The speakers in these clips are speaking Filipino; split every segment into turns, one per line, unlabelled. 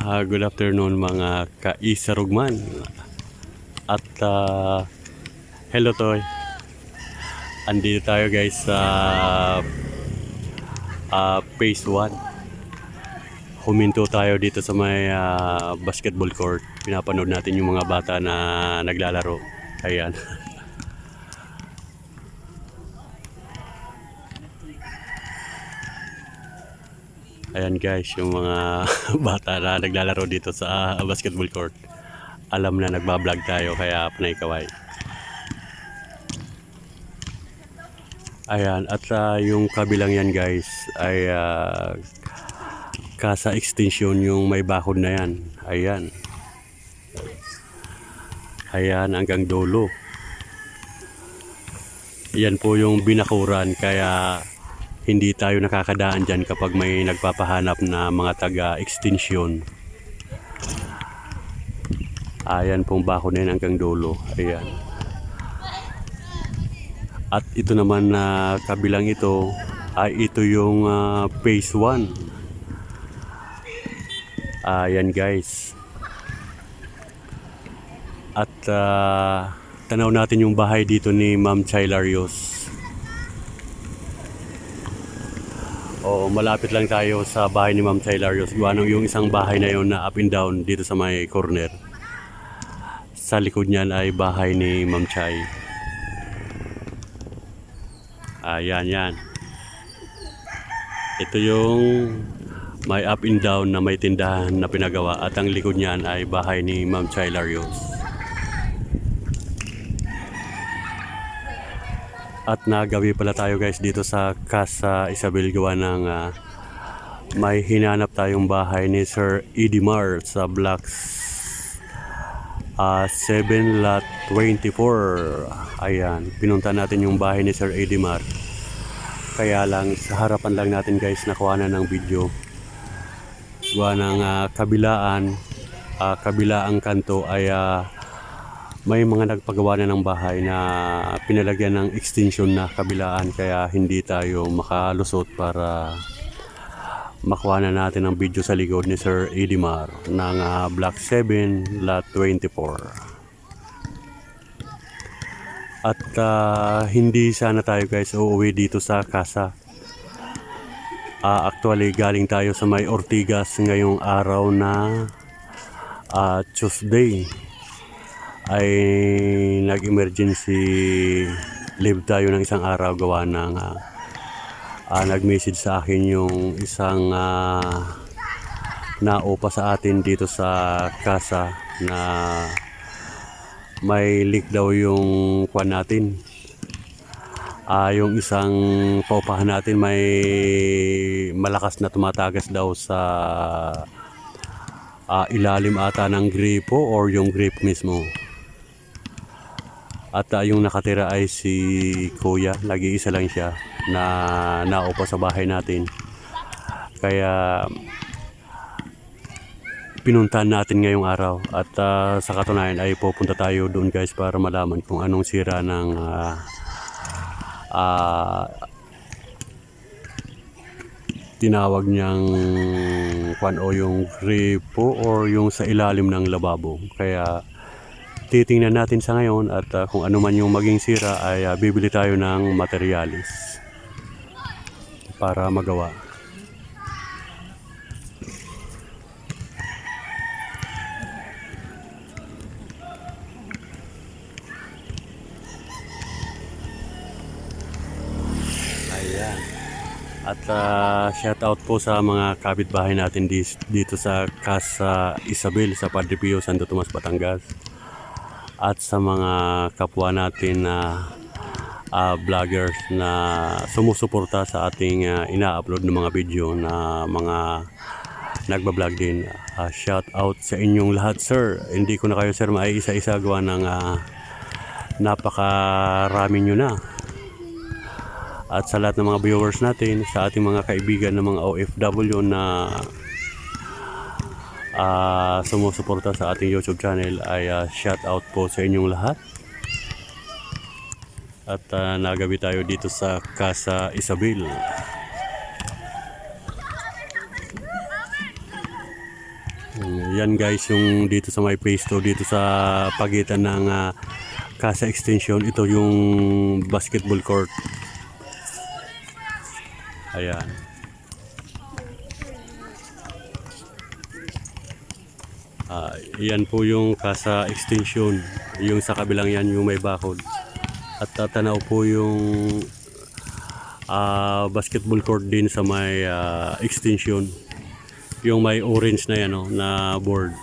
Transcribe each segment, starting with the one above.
Ah, good afternoon mga kaisarugman. At ah, hello Toy. Andito tayo guys sa ah, phase 1. Huminto tayo dito sa may ah, basketball court. Pinapanood natin yung mga bata na naglalaro. Ayan. Ayan guys, yung mga bata na naglalaro dito sa basketball court. Alam na nagbablog tayo kaya panay kaway. Ayan, at ah, yung kabilang yan guys ay ah, kasa extension yung may bakod na yan. Ayan. Ayan hanggang dulo. Yan po yung binakuran kaya hindi tayo nakakadaan dyan kapag may nagpapahanap na mga taga-extension. Ayan pong bako na yun hanggang dulo. Ayan. At ito naman na kabilang ito ay ito yung ah, phase 1. Ayan guys. At ah, tanaw natin yung bahay dito ni Ma'am Chailarios. Oo, malapit lang tayo sa bahay ni Ma'am Chailarios. Gawa nung yung isang bahay na yun na up and down dito sa may corner. Sa likod niyan ay bahay ni Ma'am Chai. Ayan, yan. Ito yung may up and down na may tindahan na pinagawa at ang likod niyan ay bahay ni Ma'am Chai Larios. At nagawi pala tayo guys dito sa Casa Isabel gawa ng ah, may hinanap tayong bahay ni Sir Edimar sa blocks ah, 7 lot 24. Ayan, pinunta natin yung bahay ni Sir Edimar. Kaya lang sa harapan lang natin guys nakuha na ng video. Gawa ng ah, kabilaan, ah, kabilaang kanto ay ah, may mga nagpagawa na ng bahay na pinalagyan ng extension na kabilaan kaya hindi tayo makalusot para makuha na natin ang video sa likod ni Sir Edimar ng ah, Block 7 Lot 24 at ah, hindi sana tayo guys uuwi dito sa casa. Ah, actually galing tayo sa may Ortigas ngayong araw na ah, Tuesday ay nag-emergency leave tayo ng isang araw gawa ng ah, ah, nag-message sa akin yung isang ah, naupa sa atin dito sa casa na may leak daw yung kwan natin Ah, yung isang paupahan natin may malakas na tumatagas daw sa ah, ilalim ata ng gripo or yung grip mismo. At ah, yung nakatira ay si Kuya, nag-iisa lang siya na naupa sa bahay natin. Kaya pinuntahan natin ngayong araw at ah, sa katunayan ay pupunta tayo doon guys para malaman kung anong sira ng ah, ah, tinawag niyang kwan o yung gripo or yung sa ilalim ng lababo. Kaya titingnan natin sa ngayon at ah, kung ano man yung maging sira ay ah, bibili tayo ng materialis para magawa. Ayan. At uh, shout out po sa mga kapitbahay natin dito sa Casa Isabel sa Padre Pio, Santo Tomas, Batangas. At sa mga kapwa natin na ah, vloggers na sumusuporta sa ating ah, ina-upload ng mga video na mga nagbablog din. Ah, shout out sa inyong lahat sir. Hindi ko na kayo sir maiisa-isa gawa ng ah, napakarami nyo na at sa lahat ng mga viewers natin, sa ating mga kaibigan ng mga OFW na ah sumusuporta sa ating YouTube channel ay ah, shout out po sa inyong lahat. At ah, nagabi tayo dito sa Casa Isabel. Yan guys, yung dito sa phase 2, dito sa pagitan ng ah, Casa Extension, ito yung basketball court. Ayan. Ah, yan po yung Casa Extension. Yung sa kabilang yan, yung may bakod. At tatanaw po yung ah, basketball court din sa may ah, extension. Yung may orange na yan, oh, na board.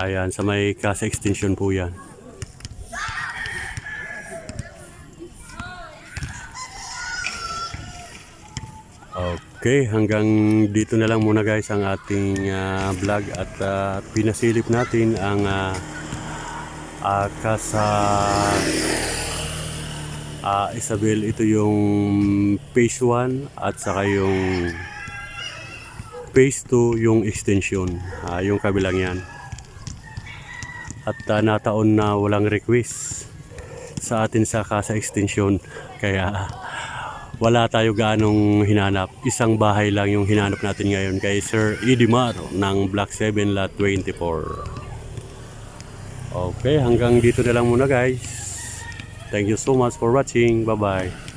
Ayan, sa may Casa Extension po yan. Okay, hanggang dito na lang muna guys ang ating ah, vlog at ah, pinasilip natin ang uh, ah, Isabel. Ito yung phase 1 at saka yung phase 2 yung extension. Ah, yung kabilang yan. At ah, nataon na walang request sa atin sa Casa Extension. Kaya wala tayo ganong hinanap. Isang bahay lang yung hinanap natin ngayon kay Sir Idimar ng Block 7 Lot 24. Okay, hanggang dito na lang muna guys. Thank you so much for watching. Bye-bye.